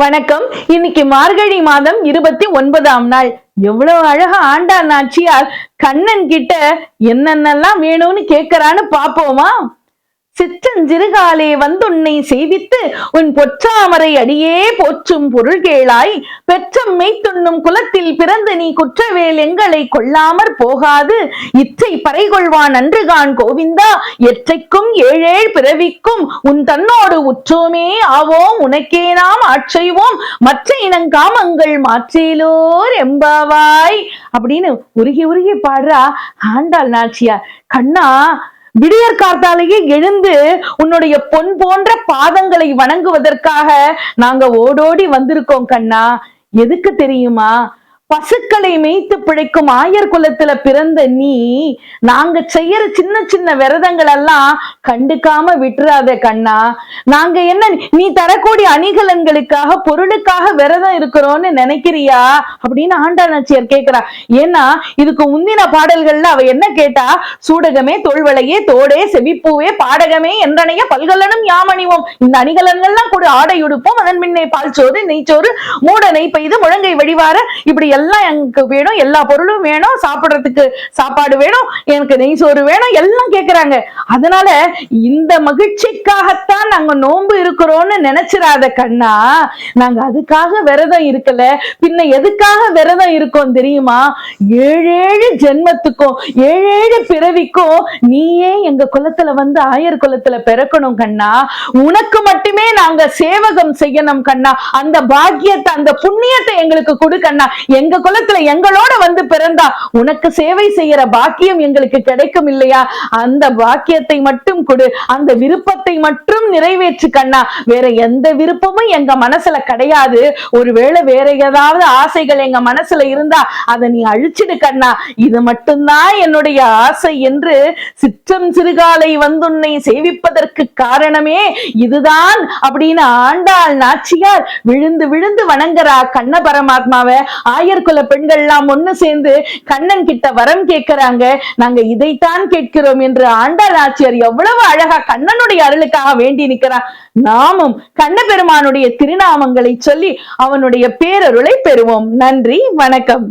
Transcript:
வணக்கம். இன்னைக்கு மார்கழி மாதம் இருபத்தி ஒன்பதாம் நாள். எவ்வளவு அழகா ஆண்டாள் நாச்சியார் கண்ணன் கிட்ட என்னென்னலாம் வேணும்னு கேக்குறான்னு பாப்போமா? சிற்றஞ்சிறுகாலே வந்துன்னை செய்வித்து உன் பொற்றாமரை அடியே போற்றும் பொருள் கேளாய். பெற்றம்மை துண்ணும் குலத்தில் பிறந்து நீ குற்றவேல் எங்களை கொள்ளாமற் போகாது. இச்சை பறைகொள்வான் அன்றுகான் கோவிந்தா எற்றைக்கும் ஏழேழ் பிறவிக்கும் உன் தன்னோடு உற்றோமே ஆவோம் உனக்கே நாம் ஆட்செய்வோம். மற்ற இனங்காமங்கள் மாற்றிலோர் எம்பாவாய். அப்படின்னு உருகி உருகி பாடுறா ஆண்டாள் நாச்சியார். கண்ணா விடியற் காத்தாலேயே எழுந்து உன்னுடைய பொன் போன்ற பாதங்களை வணங்குவதற்காக நாங்க ஓடோடி வந்திருக்கோம் கண்ணா. எதுக்கு தெரியுமா? பசுக்களை மேய்த்து பிழைக்கும் ஆயர் குலத்துல பிறந்த நீ நாங்க செய்யற சின்ன சின்ன விரதங்கள் எல்லாம் கண்டுக்காம விட்டுறாத கண்ணா. நாங்க என்ன நீ தரக்கூடிய அணிகலன்களுக்காக பொருளுக்காக விரதம் இருக்கிறோம்னு நினைக்கிறியா? அப்படின்னு ஆண்டா நச்சியர் கேக்குறா. ஏன்னா இதுக்கு முந்தின பாடல்கள்ல அவ என்ன கேட்டா? சூடகமே தோல்வளையே தோடே செவிப்பூவே பாடகமே என்றனைய பல்கலனும் யாமணிவோம். இந்த அணிகலன்கள்லாம் கூட ஆடை உடுப்போம் அதன் முன்னே பால் சோறு நெய்ச்சோறு மூட நெய் பெய்து முழங்கை வழிவார இப்படி எல்லாம் எனக்கு வேணும் எல்லா பொருளும் வேணும் சாப்பிட்றதுக்கு சாப்பாடு வேணும் எனக்கு நெய் சோறு வேணும் எல்லாம் கேக்குறாங்க. அதனால இந்த மகிழ்ச்சிக்காகத்தான் நாங்க நோன்பு இருக்கிறோம்னு நினைச்சிடாத கண்ணா நாங்க அதுக்காக விரதம் இருக்கல. பின்ன எதுக்காக விரதம் இருக்கோம் தெரியுமா? ஏழேழு ஜென்மத்துக்கும் ஏழேழு பிறவிக்கும் நீயே எங்க குலத்துல வந்து ஆயர் குலத்துல பிறக்கணும் கண்ணா. உனக்கு மட்டுமே நாங்க சேவகம் செய்யணும் கண்ணா. அந்த பாக்கியத்தை அந்த புண்ணியத்தை எங்களுக்கு கொடு கண்ணா. எங்க குலத்துல எங்களோட வந்து பிறந்தா உனக்கு சேவை செய்யற பாக்கியம் எங்களுக்கு கிடைக்கும் இல்லையா? அந்த பாக்கியத்தை மட்டும் கொடு. அந்த விருப்பத்தை மட்டும் நிறைவேற்று கண்ணா. வேற எந்த விருப்பமும் எங்க மனசுல கிடையாது. ஒருவேளை வேற ஏதாவது ஆசைகள் எங்க மனசுல இருந்தா அதை நீ அழிச்சிடு கண்ணா. இது மட்டும்தான் என்னுடைய ஆசை என்று சிற்றம் சிறுகாலை வந்துன்னை சேவிப்பதற்கு காரணமே இதுதான் அப்படின்னு ஆண்டாள் நாச்சியார் விழுந்து விழுந்து வணங்குறா கண்ண பரமாத்மாவை. ஆயர்குல பெண்கள்லாம் ஒண்ணு சேர்ந்து கண்ணன் கிட்ட வரம் கேட்கிறாங்க. நாங்க இதைத்தான் கேட்கிறோம் என்று ஆண்டாள் நாச்சியார் எவ்வளவு அழகா கண்ணனுடைய அருளுக்காக வேண்டி நிற்கிறார். நாமும் கண்ண பெருமானுடைய திருநாமங்களை சொல்லி அவனுடைய பேரருளை பெறுவோம். நன்றி வணக்கம்.